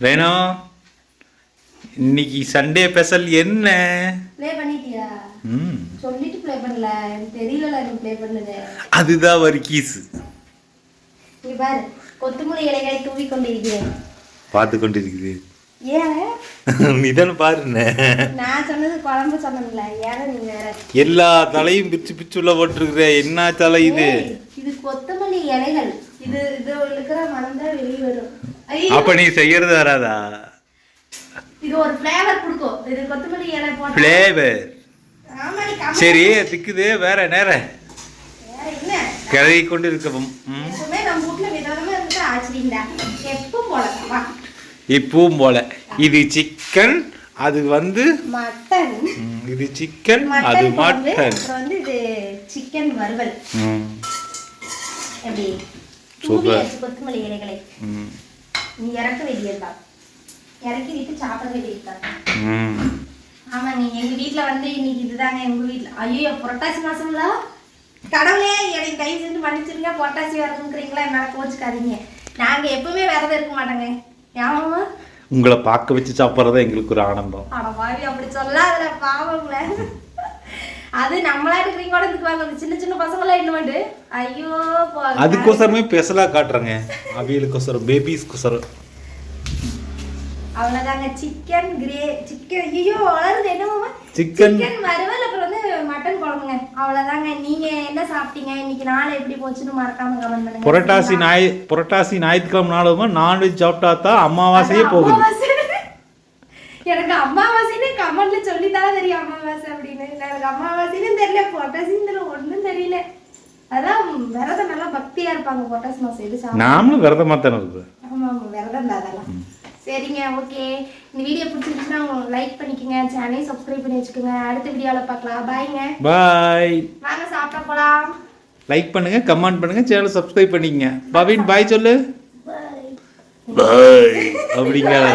வேணும் இன்னைக்கு Sunday special என்ன? ப்ளே பண்ணிட்டியா? ம். சொல்லிட்டு ப்ளே பண்ணல. எனக்கு தெரியல நீ ப்ளே பண்ணது அதுதான் வர்க்கீஸ் இங்க பாரு கொத்தமல்லி இலைகளை தூவி கொண்டிருக்கிறேன். பார்த்து எல்லா தலையும் பிச்சு பிச்சு உள்ள போட்டிருக்கிற. என்ன தலை இது? இது கொத்தமல்லி இலைகள். இது இது இருக்கிற மனம் வெளியே வரும். அப்ப நீ செய்யறது வராதா? இது ஒரு ஃப்ளேவர் கொடுக்கும். இது கொத்தமல்லி இலை போட்டா ஃப்ளேவர் சரி திக்குது வேற நேர. கிளறி கொண்டு இருக்கவும் இப்பவும் போல. இது சிக்கன் அது வந்து மட்டன் இது சிக்கன் அது மட்டன் வந்து இது சிக்கன் வறுவல். தூவியாச்சு கொத்தமல்லி இலைகளை. ம், நீ இறக்க வேண்டியதுதான். இறக்கி விட்டு சாப்பிட வேண்டியதுதான். ம். ஆமா நீ எங்க வீட்ல வந்து இன்னைக்கு இதுதாங்க எங்க வீட்ல. ஐயோ புரட்டாசி மாசம்ல? கடவுளே எனக்கு கை செஞ்சு மன்னிச்சிருங்க புரட்டாசி விரதம்ங்கிறீங்களா என்னால கோச்சுக்காதீங்க. நாங்க எப்பவுமே விரதம் இருக்க மாட்டோங்க. ஞாபகமா உங்களை பார்க்க வச்சு சாப்பிட்றது எங்களுக்கு ஒரு ஆனந்தம். அட பாவி அப்படி சொல்லாதுல பாவங்கள அது நம்மளா இருக்கிறீங்க கூட இதுக்குவாங்க அந்த சின்ன சின்ன பசங்களாம் என்ன பண்ணு ஐயோ அதுக்கோசரமே ஸ்பெஷலாக காட்டுறேங்க. அவியலுக்கோசரம் பேபிஸ்க்கோசரம் அவ்வளவுதாங்க. சிக்கன் கிரே சிக்கன் ஐயோ வளருது. என்னமாமா சிக்கன் வறுவல் அப்புறம் வந்து மட்டன் குழம்புங்க. அவ்வளவுதாங்க. நீங்க என்ன சாப்பிட்டீங்க? இன்னைக்கு நாள் எப்படி போச்சுன்னு மறக்காம கமெண்ட் பண்ணுங்க. புரட்டாசி ஞாய் புரட்டாசி ஞாயிற்றுக்கிழமை நாளுமா நான்வெஜ் சாப்பிட்டா தான் அமாவாசையே போகுது. எனக்கு அமாவாசைன்னு கமெண்ட்ல சொல்லித்தானே தெரியும் அமாவாசை அப்படின்னு. எனக்கு அமாவாசைன்னு தெரியல புரட்டாசின்னு தெரியல ஒண்ணும் தெரியல. அதான் விரதம் நல்லா பக்தியா இருப்பாங்க புரட்டாசி மாசம் இது நாமளும் விரதமாக தானே இருக்குது ஆமா ஆமா விரதம் தான் அதெல்லாம். சரிங்க ஓகே. இந்த வீடியோ பிடிச்சிருந்துச்சுன்னா லைக் பண்ணிக்கோங்க சேனலையும் சப்ஸ்கிரைப் பண்ணி வச்சுக்கோங்க. அடுத்த வீடியோவில் பார்க்கலாம். பாய்ங்க பாய் வாங்க சாப்பிட போலாம். லைக் பண்ணுங்க கமெண்ட் பண்ணுங்க சேனல் சப்ஸ்கிரைப் பண்ணிக்கங்க. பவின் பாய் சொல்லு. பாய் அப்படிங்காத